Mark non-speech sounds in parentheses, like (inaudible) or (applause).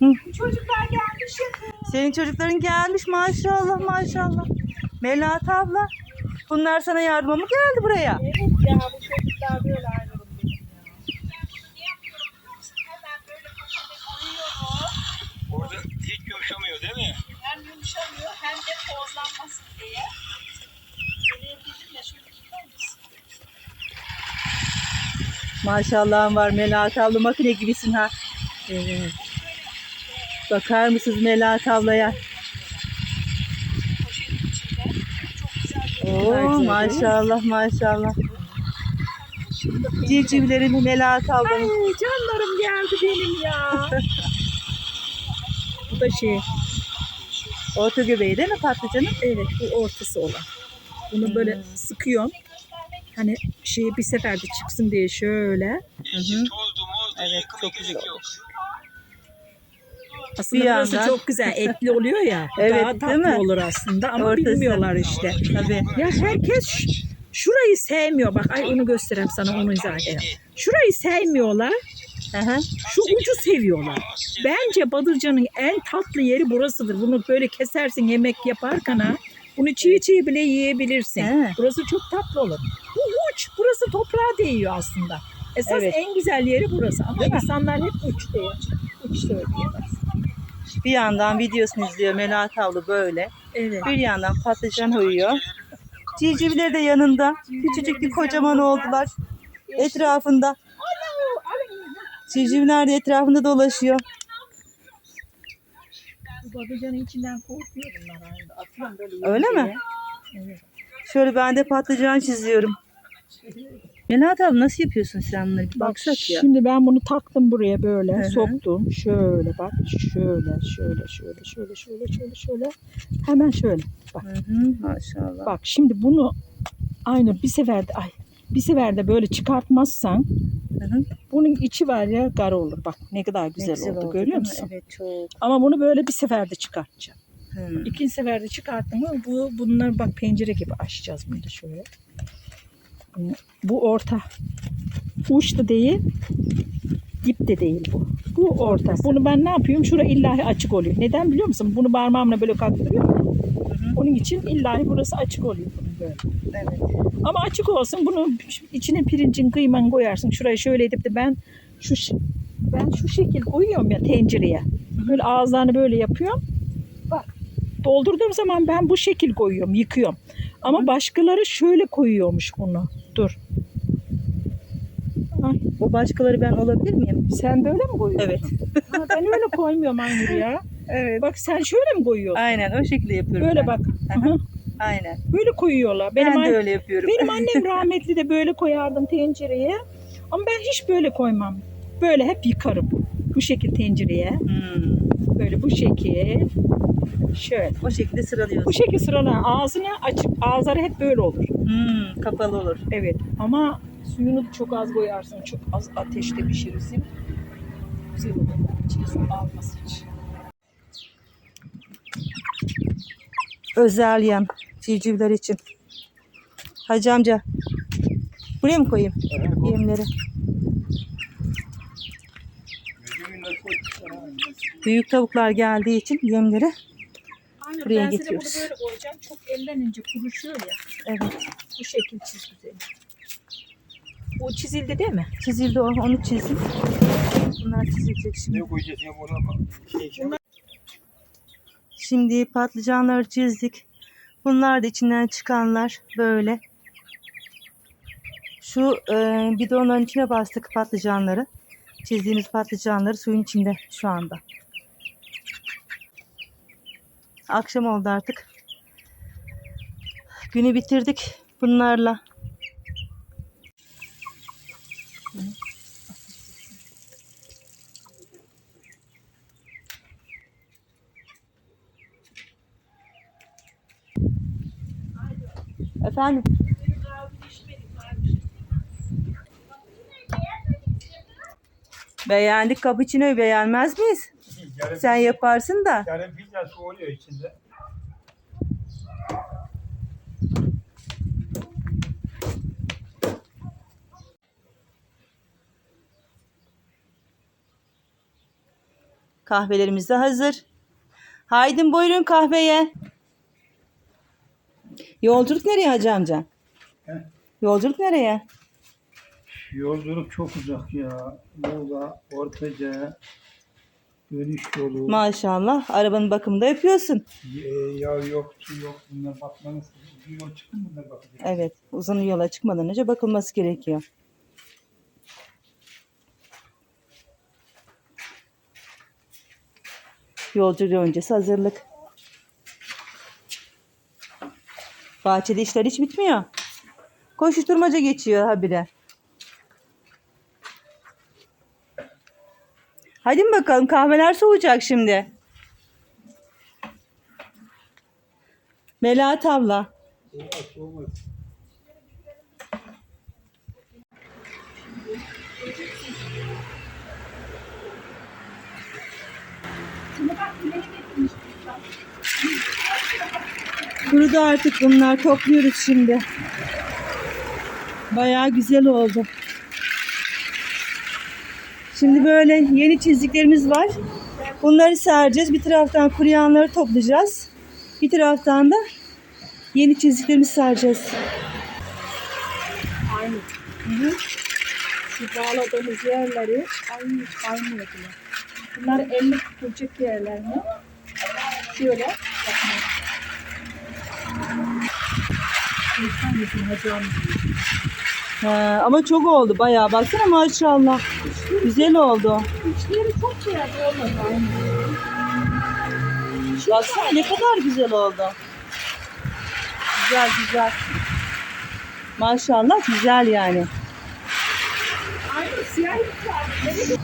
Çocuklar gelmiş. Senin çocukların gelmiş maşallah maşallah. Melahat abla. Bunlar sana yardıma mı geldi buraya? Evet ya bu çocuklar böyle. Orada hiç yumuşamıyor değil mi? Hem yumuşamıyor hem de tozlanmasın diye. Maşallahın var Melahat abla makine gibisin ha. Evet. Bakar mısınız Melahat ablaya? Poşetin içinde. Çok güzel bir Oo maşallah maşallah. Civcivlerin Melahat ablanın. Ay canlarım geldi benim ya. (laughs) Bu da şey, Orta göbeği değil mi patlıcanın? evet bu ortası olan. Bunu böyle sıkıyorum. Hani şey bir seferde çıksın diye şöyle. Tozdu mozdu Evet, çok güzel yok. Aslında Bir burası yandan- çok güzel etli oluyor ya. (laughs) Evet, daha değil tatlı mi? olur aslında ama Ortası. bilmiyorlar işte. Tabii. Ya herkes ş- şurayı sevmiyor. Bak ay onu göstereyim sana onu izah edeyim. Şurayı sevmiyorlar. Hı hı. Şu ucu seviyorlar. Bence Badırcan'ın en tatlı yeri burasıdır. Bunu böyle kesersin yemek yaparken ha. Bunu çiğ çiğ bile yiyebilirsin. He. Burası çok tatlı olur. Bu uç. Burası toprağa değiyor aslında. Esas Evet. en güzel yeri burası. Ama Değil mi? insanlar hep uç diyor. Uç söylüyorlar. Bir yandan videosunu izliyor Melahat abla böyle. Evet. Bir yandan patlıcan koyuyor. Civcivler de yanında. Küçücük bir kocaman oldular. Etrafında. Civcivler de etrafında dolaşıyor. Bu Badırcan'ın içinden korkuyor bunlar. aynı. Atıyorum böyle Öyle mi? Evet. Şöyle ben de patlıcan çiziyorum. Melahat abla nasıl yapıyorsun sen bunları? Bir Bak baksak ya. şimdi ben bunu taktım buraya böyle Hı hı. soktum. Şöyle bak şöyle şöyle şöyle şöyle şöyle şöyle şöyle hemen şöyle. Bak Hı hı, maşallah. bak şimdi bunu aynı bir seferde ay bir seferde böyle çıkartmazsan Hı hı. bunun içi var ya gar olur. Bak ne kadar Ne güzel, oldu, değil görüyor musun? Evet çok. Ama bunu böyle bir seferde çıkartacağım. Hı. İkinci seferde çıkarttım mı bu bunlar bak pencere gibi açacağız bunu da şöyle. Bu orta. Uç da değil. Dip de değil bu. Bu orta. Bunu ben ne yapıyorum? Şura illahi açık oluyor. Neden biliyor musun? Bunu parmağımla böyle kaktırıyorum. Onun için illahi burası açık oluyor bunun böyle. Evet. Ama açık olsun. Bunu içine pirincin kıyman koyarsın. Şurayı şöyle edip de ben şu ben şu şekil koyuyorum ya tencereye. Böyle ağızlarını böyle yapıyorum. Bak doldurduğum zaman ben bu şekil koyuyorum, yıkıyorum. Ama başkaları şöyle koyuyormuş bunu. Dur. Ay, O başkaları ben olabilir miyim? sen böyle mi koyuyorsun? Evet. (laughs) Ha, ben öyle koymuyorum Aynur ya. Evet. Bak sen şöyle mi koyuyorsun? Aynen o şekilde yapıyorum Böyle ben. bak. Aha, Aynen. Böyle koyuyorlar. Benim, ben de öyle yapıyorum. benim annem (laughs) rahmetli de böyle koyardım tencereye. Ama ben hiç böyle koymam. Böyle hep yıkarım. Bu şekil tencereye. Hmm. Böyle bu şekil. Şöyle. O şekilde sıralıyorsun. Bu şekil sıralar ağzını açık. Ağızları hep böyle olur. Hmm, kapalı olur. Evet ama suyunu çok az koyarsın. Çok az ateşte pişirirsin. Güzel olur. İçine su alması için. Özel yan civcivler için. Hacı amca. Buraya mı koyayım yemleri? Büyük tavuklar geldiği için yemleri. Aynen Buraya ben getiriyoruz. bunu böyle koyacağım. Çok ellenince kuruşuyor ya. Evet. Bu şekil çiz güzel. O çizildi değil mi? Çizildi o. Onu çizdim. Bunlar çizilecek şimdi. Ne koyacağız ya buna bak. Şey, şey. Şimdi patlıcanları çizdik. Bunlar da içinden çıkanlar böyle. Şu e, bidonların içine bastık patlıcanları. Çizdiğimiz patlıcanları suyun içinde şu anda. Akşam oldu artık. Günü bitirdik bunlarla. Efendim? Beğendik cappuccino'yu beğenmez miyiz? Sen yaparsın da. yarın pizza su oluyor içinde. Kahvelerimiz de hazır. Haydi buyurun kahveye. Yolculuk nereye hacı amca? He? Yolculuk nereye? Yolculuk çok uzak ya. Muğla, Ortaca, dönüş yolu. Maşallah arabanın bakımını da yapıyorsun. e, yağ yok, su yok. Bunlar bakmanız bir yol çıktı mı bunlar bakacağız. Evet uzun yola çıkmadan önce bakılması gerekiyor. Yolculuk öncesi hazırlık. Bahçede işler hiç bitmiyor. Koşuşturmaca geçiyor habire. Hadi bakalım kahveler soğuyacak şimdi. Melahat abla. Olmaz, olmaz. Kurudu artık bunlar. Topluyoruz şimdi. Bayağı güzel oldu. Şimdi böyle yeni çizdiklerimiz var. Bunları sereceğiz. Bir taraftan kuruyanları toplayacağız. Bir taraftan da yeni çizdiklerimizi sereceğiz. Aynı. Hı hı. Şu bağladığımız yerleri aynı hiç kaymıyor bile. Bunlar elle tutulacak yerler mi? Şöyle. Bakın. İnsan yüzüne hocam. Ha, ama çok oldu bayağı. Baksana maşallah. Güzel oldu. İçleri çok beyaz olmadı. Baksana ne kadar güzel oldu. Güzel güzel. Maşallah güzel yani. Aynı siyah var.